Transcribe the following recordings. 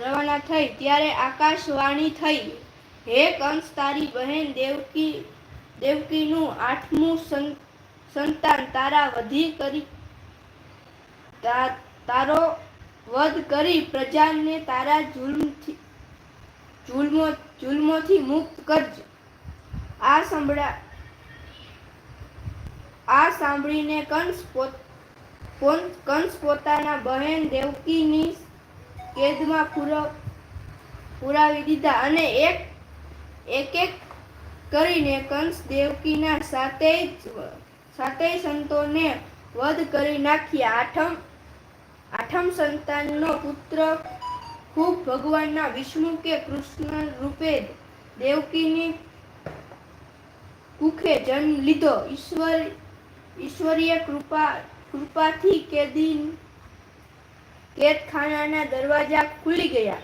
રવાના થઈ ત્યારે આકાશવાણી થઈ. હે કંસ તારી બહેન દેવકી, દેવકીનું આઠમું સંતાન તારા વધી કરી તારો વધ કરી પ્રજાને તારા જુલ્મથી, જુલ્મો, જુલ્મોથી મુક્ત કરજ. આ સંભળા, આ સાંભળીને કંસ પોત કંસ પોતાના બહેન દેવકીની કેદમાં પૂરો પુરાવી દીધા અને એક એક એક કરીને કંસ દેવકીના સાથે સાતેય સંતોને વધ કરી નાખ્યા. આઠમ આઠમ સંતાનનો પુત્ર ખૂબ ભગવાનના વિષ્ણુ કે કૃષ્ણ રૂપે દેવકીની કુખે જન્મ લીધો. ઈશ્વર, ઈશ્વરીય કૃપા, કૃપાથી કેદી કેદખાનાના દરવાજા ખુલી ગયા.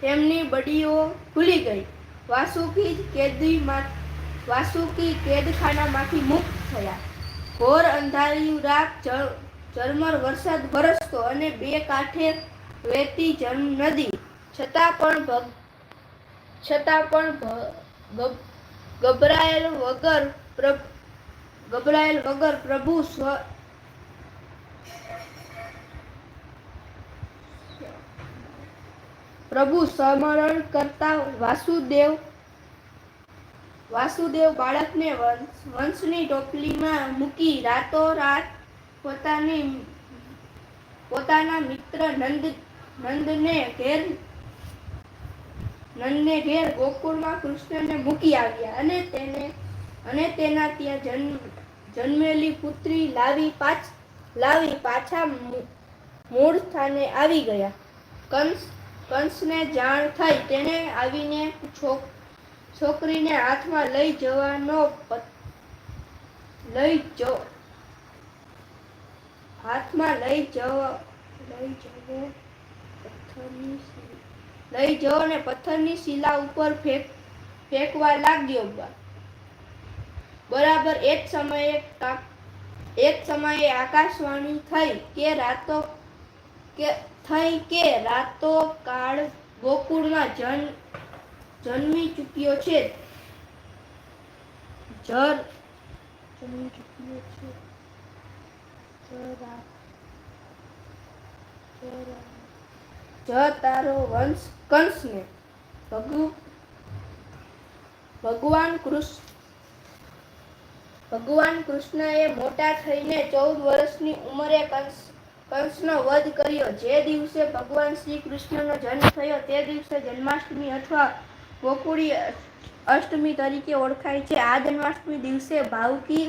તેમની બડીઓ ખુલી ગઈ. વાસુકી કેદીમાં વાસુકી કેદખાનામાંથી મુક્ત થયા. ઘોર અંધારિયું રાત ઝરમર વરસાદ વરસતો અને બે કાંઠે વહેતી જન્મ નદી. છતાં પણ ભગ, છતાં પણ ગભરાયેલ વગર ગભરાયેલ વગર પ્રભુ સ્વ પ્રભુ સ્મરણ કરતા વાસુદેવ વાસુદેવ બાળકને વંશ- વંશની ટોપલીમાં મૂકી રાતોરાત પોતાની, પોતાના મિત્ર નંદ, નંદને ઘેર નંદને ઘેર ગોકુળમાં કૃષ્ણને મૂકી આવ્યા અને તેને, અને તેના ત્યાં જન્મ, જન્મેલી પુત્રી લાવી પાછ, લાવી પાછા મૂળ સ્થાને આવી ગયા. કંસ કંસને જાણ થઈ. તેને આવીને છોકરીને હાથમાં લઈ જવાનો લઈ જો, હાથમાં લઈ જવો લઈ જવો પથ્થરની લઈ જવો ને પથ્થરની શિલા ઉપર ફેંક, ફેંકવા લાગ્યો. બરાબર એ જ સમયે એક સમયે આકાશવાણી થઈ કે રાતો થઈ કે રાતો કાળ ગોકુળમાં જન, જન્મી ચૂક્યો છે. જર જ તારો વંશ કંસને ભગુ ભગવાન કૃષ્ણ, ભગવાન કૃષ્ણએ મોટા થઈને ચૌદ વર્ષની ઉંમરે કંસ કંસનો વધ કર્યો. જે દિવસે ભગવાન શ્રી કૃષ્ણનો જન્મ થયો, તે દિવસે જન્માષ્ટમી અથવા ગોકુળી અષ્ટમી તરીકે ઓળખાય છે. આ જન્માષ્ટમી દિવસે ભાવકી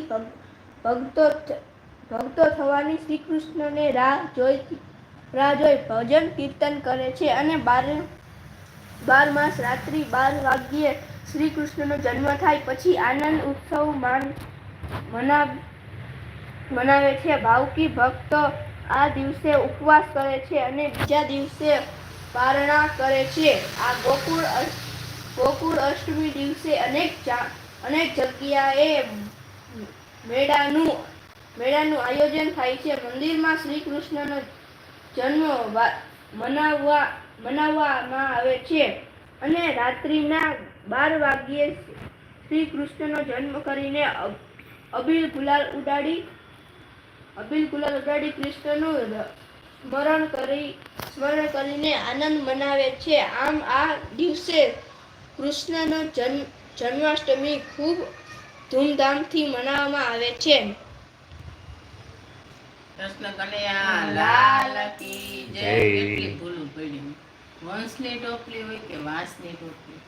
ભક્તો ભક્તો થવાની શ્રી કૃષ્ણને રાહ જોઈ રાહ જોઈ ભજન કીર્તન કરે છે અને બાર બાર માસ રાત્રિ બાર વાગ્યે શ્રી કૃષ્ણનો જન્મ થાય. પછી આનંદ ઉત્સવ માન મના મનાવે છે. ભાવકી ભક્તો આ દિવસે ઉપવાસ કરે છે અને બીજા દિવસે પારણા કરે છે. આ ગોકુળ ગોકુળ અષ્ટમી દિવસે અનેક અનેક જગ્યાએ મેળાનું મેળાનું આયોજન થાય છે. મંદિરમાં શ્રી કૃષ્ણનો જન્મ મનાવવા, મનાવવામાં આવે છે અને રાત્રિના બાર વાગ્યે શ્રી કૃષ્ણનો જન્મ કરીને અબીલ ગુલાલ ઉડાડી અબીલ ગુલાલ ઉડાડી કૃષ્ણનું સ્મરણ કરી સ્મરણ કરીને આનંદ મનાવે છે. આમ આ દિવસે કૃષ્ણનો જન્મ જન્માષ્ટમી ખૂબ ધૂમધામથી મનાવવામાં આવે છે. કૃષ્ણ કનૈયા લાલ કી જય જય. કેટલી ભૂલું પડી. વંશની ટોપલી હોય કે વાંસની ટોપલી?